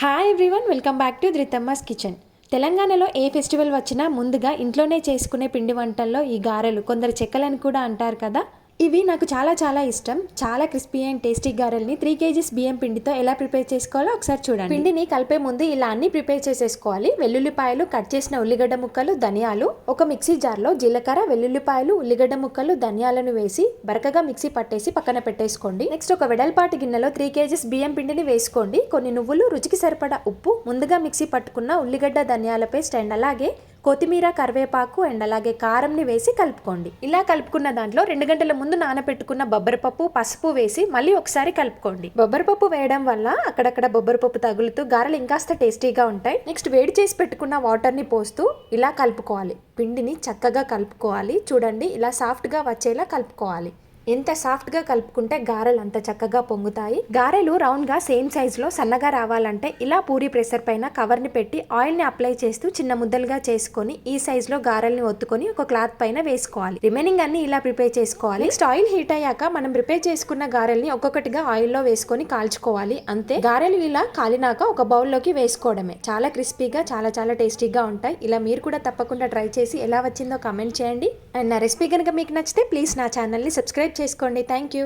Hi everyone welcome back to ధృతమ్మస్ kitchen తెలంగాణలో ఏ festival వచ్చినా ముందుగా ఇంట్లోనే చేసుకునే పిండి వంటల్లో ఈ గారెలు కొందరు చెక్కలని కూడా అంటారు కదా. ఇవి నాకు చాలా చాలా ఇష్టం. చాలా క్రిస్పీ అండ్ టేస్టీ గారెల్ని త్రీ కేజీస్ బియ్యం పిండితో ఎలా ప్రిపేర్ చేసుకోవాలో ఒకసారి చూడండి. పిండిని కలిపే ముందు ఇలా అన్ని ప్రిపేర్ చేసేసుకోవాలి. వెల్లుల్లిపాయలు కట్ చేసిన ఉల్లిగడ్డ ముక్కలు ధనియాలు ఒక మిక్సీ జార్లో జీలకర్ర వెల్లుల్లిపాయలు ఉల్లిగడ్డ ముక్కలు ధనియాలను వేసి బరకగా మిక్సీ పట్టేసి పక్కన పెట్టేసుకోండి. నెక్స్ట్ ఒక వెడల్పాటి గిన్నెలో త్రీ కేజీస్ బియ్యం పిండిని వేసుకోండి. కొన్ని నువ్వులు రుచికి సరిపడా ఉప్పు ముందుగా మిక్సీ పట్టుకున్న ఉల్లిగడ్డ ధనియాల పేస్ట్ అండ్ అలాగే కొత్తిమీర కరివేపాకు అండ్ అలాగే కారంని వేసి కలుపుకోండి. ఇలా కలుపుకున్న దాంట్లో రెండు గంటల ముందు నానబెట్టుకున్న బొబ్బరిపప్పు పసుపు వేసి మళ్ళీ ఒకసారి కలుపుకోండి. బొబ్బరిపప్పు వేయడం వల్ల అక్కడక్కడ బొబ్బరపప్పు తగులుతూ గారెలు ఇంకాస్త టేస్టీగా ఉంటాయి. నెక్స్ట్ వేడి చేసి పెట్టుకున్న వాటర్ని పోస్తూ ఇలా కలుపుకోవాలి. పిండిని చక్కగా కలుపుకోవాలి. చూడండి ఇలా సాఫ్ట్గా వచ్చేలా కలుపుకోవాలి. ఎంత సాఫ్ట్గా కలుపుకుంటే గారెలు అంత చక్కగా పొంగుతాయి. గారెలు రౌండ్గా సేమ్ సైజులో సన్నగా రావాలంటే ఇలా పూరి ప్రెషర్ పైన కవర్ని పెట్టి ఆయిల్ని అప్లై చేస్తూ చిన్న ముద్దలుగా చేసుకొని ఈ సైజులో గారెల్ని ఒత్తుకొని ఒక క్లాత్ పైన వేసుకోవాలి. రిమైనింగ్ అన్ని ఇలా ప్రిపేర్ చేసుకోవాలి. నెక్స్ట్ ఆయిల్ హీట్ అయ్యాక మనం ప్రిపేర్ చేసుకున్న గారెల్ని ఒక్కొక్కటిగా ఆయిల్లో వేసుకొని కాల్చుకోవాలి. అంతే. గారెలు ఇలా కాలినాక ఒక బౌల్లోకి వేసుకోవడమే. చాలా క్రిస్పీగా చాలా చాలా టేస్టీగా ఉంటాయి. ఇలా మీరు కూడా తప్పకుండా ట్రై చేసి ఎలా వచ్చిందో కమెంట్ చేయండి. అండ్ నా రెసిపీ కనుక మీకు నచ్చితే ప్లీజ్ నా ఛానల్ని సబ్స్క్రైబ్ చేసుకోండి. Thank you